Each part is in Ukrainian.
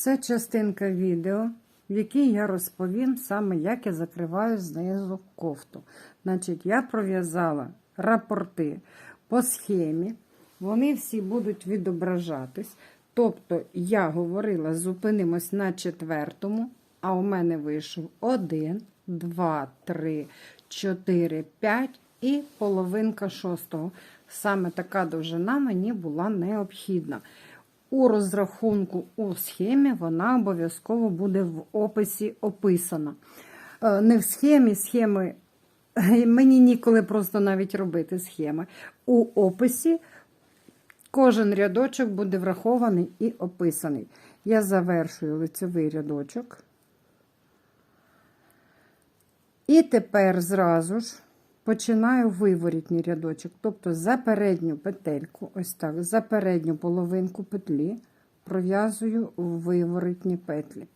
Це частинка відео, в якій я розповім саме, як я закриваю знизу кофту. Значить, я пров'язала рапорти по схемі, вони всі будуть відображатись. Тобто, я говорила, зупинимось на четвертому, а у мене вийшов 1, 2, 3, 4, 5 і половинка шостого. Саме така довжина мені була необхідна. У розрахунку у схемі вона обов'язково буде в описі описана. Е, Не в схемі, схеми мені ніколи просто навіть робити схеми. У описі кожен рядочок буде врахований і описаний. Я завершую лицевий рядочок. І тепер зразу ж починаю виворітній рядочок, тобто за передню петельку, ось так, за передню половинку петлі пров'язую виворітні петлі.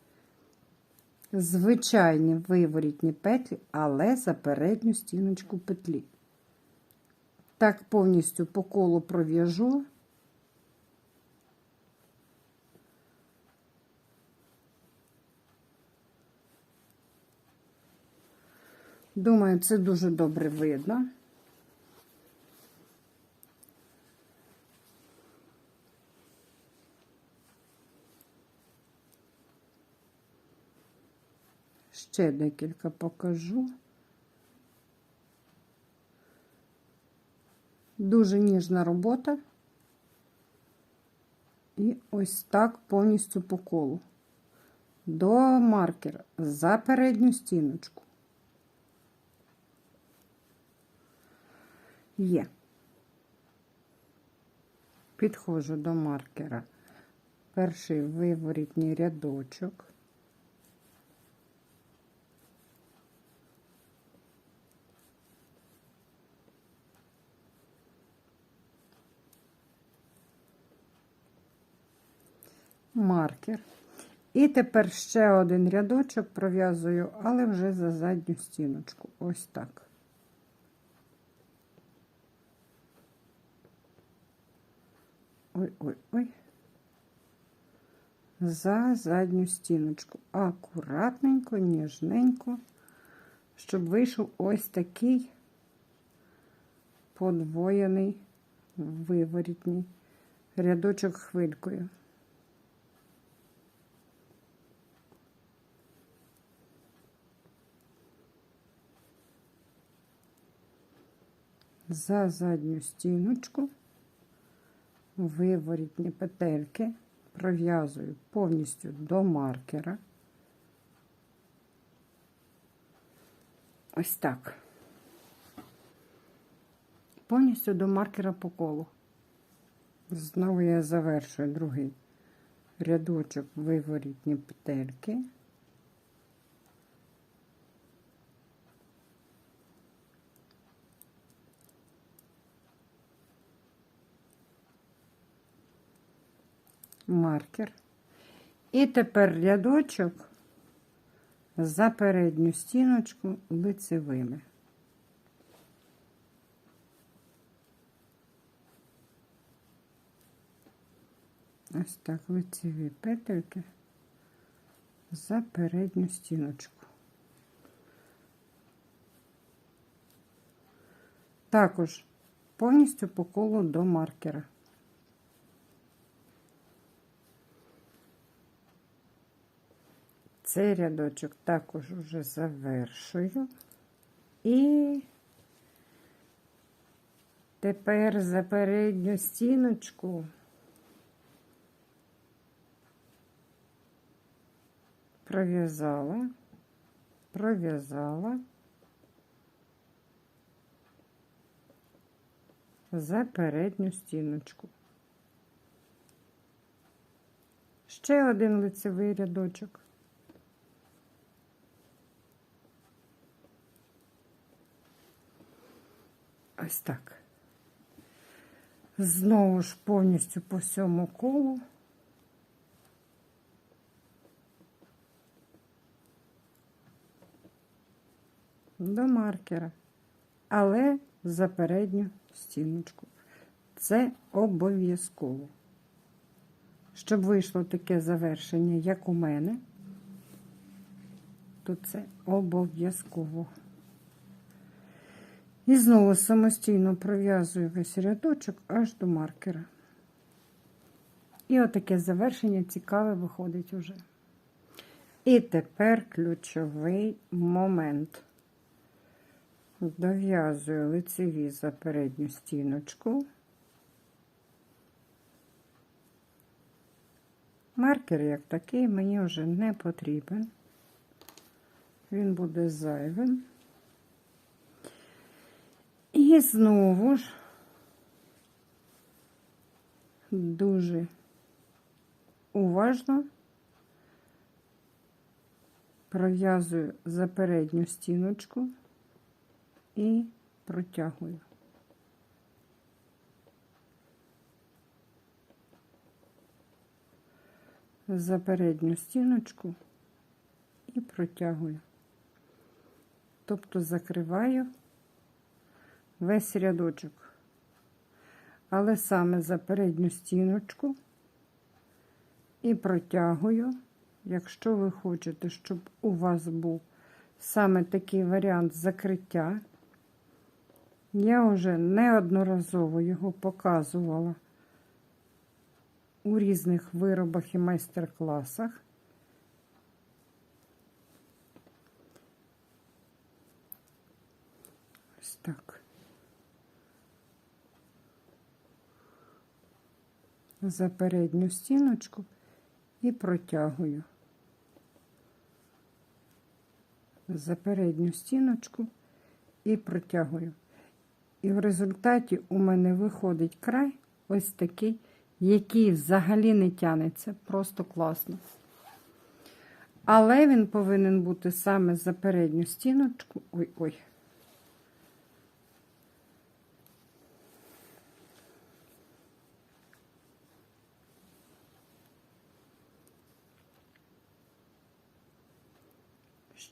Звичайні виворітні петлі, але за передню стіночку петлі. Так повністю по колу пров'яжу. Думаю, це дуже добре видно. Ще декілька покажу. Дуже ніжна робота. І ось так повністю по колу. До маркера за передню стіночку. Є. Підходжу до маркера. Перший виворітній рядочок. Маркер. І тепер ще один рядочок пров'язую, але вже за задню стіночку. Ось так. Ой-ой-ой. За задню стіночку. Акуратненько, ніжненько, щоб вийшов ось такий подвоєний виворітній рядочок хвилькою. За задню стіночку виворітні петельки пров'язую повністю до маркера. Ось так. Повністю до маркера по колу. Знову я завершую другий рядочок виворітні петельки. Маркер. І тепер рядочок за передню стіночку лицевими. Ось так лицеві петельки за передню стіночку. Також повністю по колу до маркера. Цей рядочок також вже завершую. І тепер за передню стіночку пров'язала, пров'язала за передню стіночку. Ще один лицевий рядочок. Ось так. Знову ж повністю по всьому колу. До маркера, але за передню стіночку. Це обов'язково. щоб вийшло таке завершення, як у мене, то це обов'язково. І знову самостійно пров'язую весь рядочок аж до маркера. І отаке завершення цікаве виходить уже. І тепер ключовий момент. Дов'язую лицеві за передню стіночку. Маркер як такий мені вже не потрібен. Він буде зайвим. І знову ж дуже уважно пров'язую за передню стіночку і протягую. За передню стіночку і протягую. Тобто закриваю весь рядочок. Але саме за передню стіночку і протягую, якщо ви хочете, щоб у вас був саме такий варіант закриття. Я вже неодноразово його показувала у різних виробах і майстер-класах. Ось так. За передню стіночку і протягую. За передню стіночку і протягую. І в результаті у мене виходить край ось такий, який взагалі не тянеться. Просто класно. Але він повинен бути саме за передню стіночку. Ой-ой.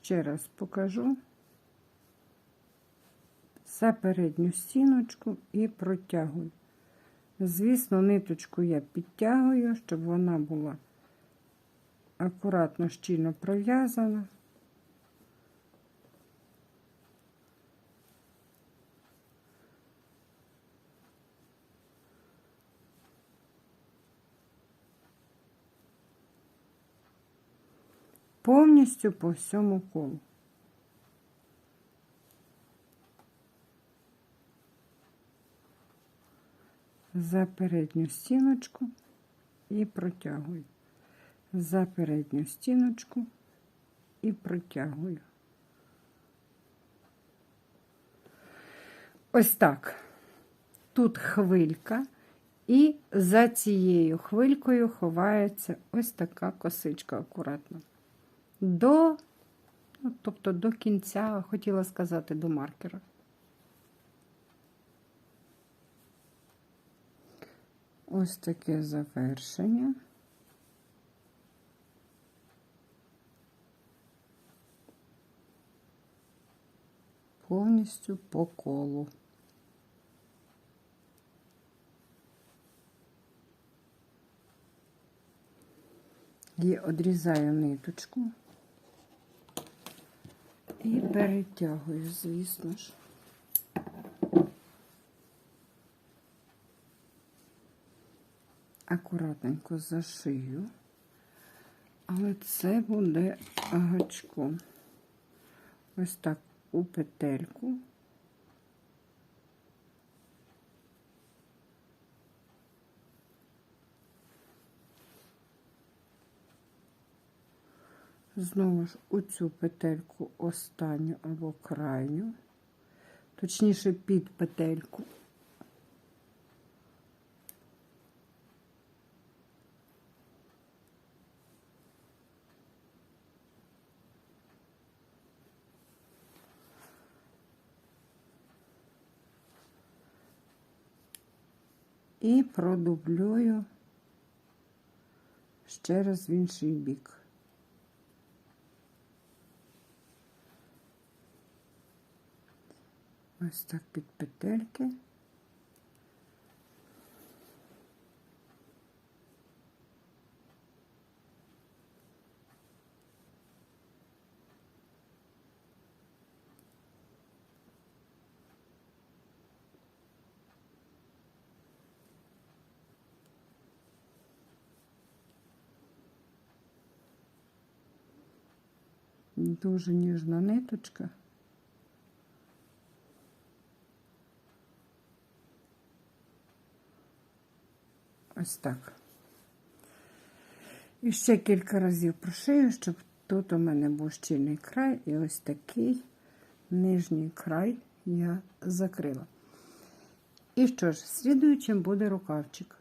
Ще раз покажу за передню стіночку і протягую. Звісно, ниточку я підтягую, щоб вона була акуратно щільно пров'язана. Повністю по всьому колу. за передню стіночку і протягую. За передню стіночку і протягую. Ось так. Тут хвилька, і за цією хвилькою ховається ось така косичка акуратно. До, ну, тобто до кінця, хотіла сказати, до маркера. Ось таке завершення. Повністю по колу. І одрізаю ниточку і перетягую, звісно ж. акуратненько зашию, але це буде гачком. Ось так у петельку. Знову ж у цю петельку останню або крайню, точніше під петельку. і продублюю ще раз в інший бік. ось так під петельки. Дуже ніжна ниточка. Ось так. І ще кілька разів прошию, щоб тут у мене був щільний край, і ось такий нижній край я закрила. І що ж, слідуючим буде рукавчик.